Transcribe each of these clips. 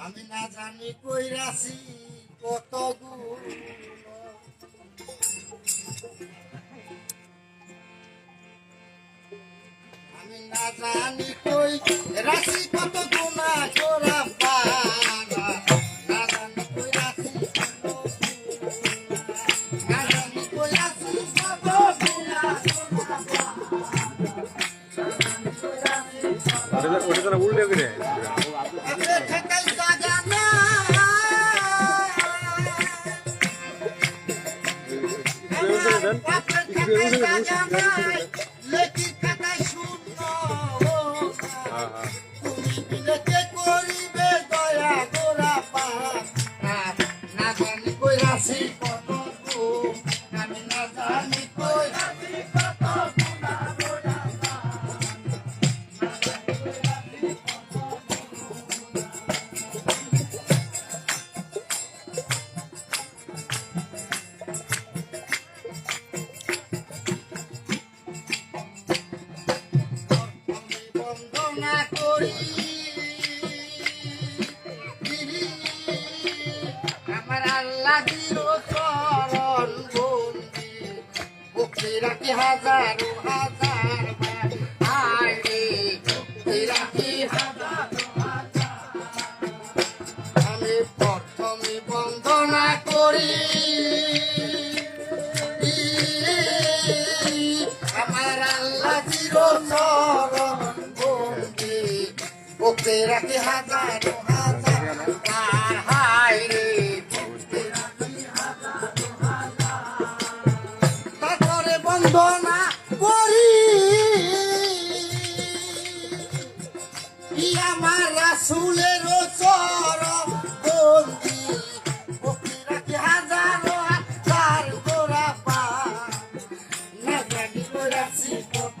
আমি না জানি কইরাছি কত আমি না জানি কই রাশি কত গুণা করা করিবে দয়া গোরা পাহাড় না জানি কই দিল চরণ বন্দি ভক্তি রাখি হাজারো হাজার বার। আয় রে ভক্তি রাখি। আমি প্রথমে বন্দনা করি আমার আল্লাহ চির চরণ বন্দি বুকে রাখি হাজার আমার রাসুলের চরণ বন্দি বুকে রাখি হাজার হাজার গোরা পা না জানি কইরাছি কত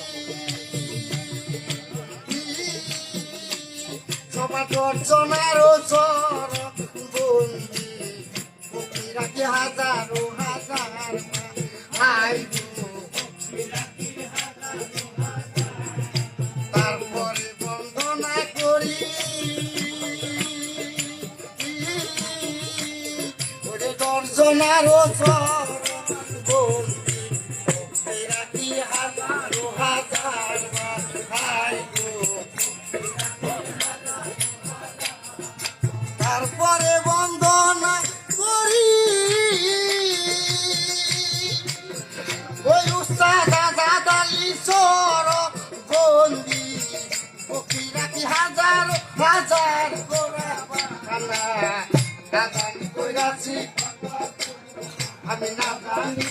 সবার অর্চনার বন্দি ভক্তি হাজারো হাজার আই তারপরে বন্দনা করি। ওরে দর্শনার চরণ তারপরে বন্দনা করি। ওই উস্তাদ সর বন্দি হাজার হাজার কইরাছি আমি না জানি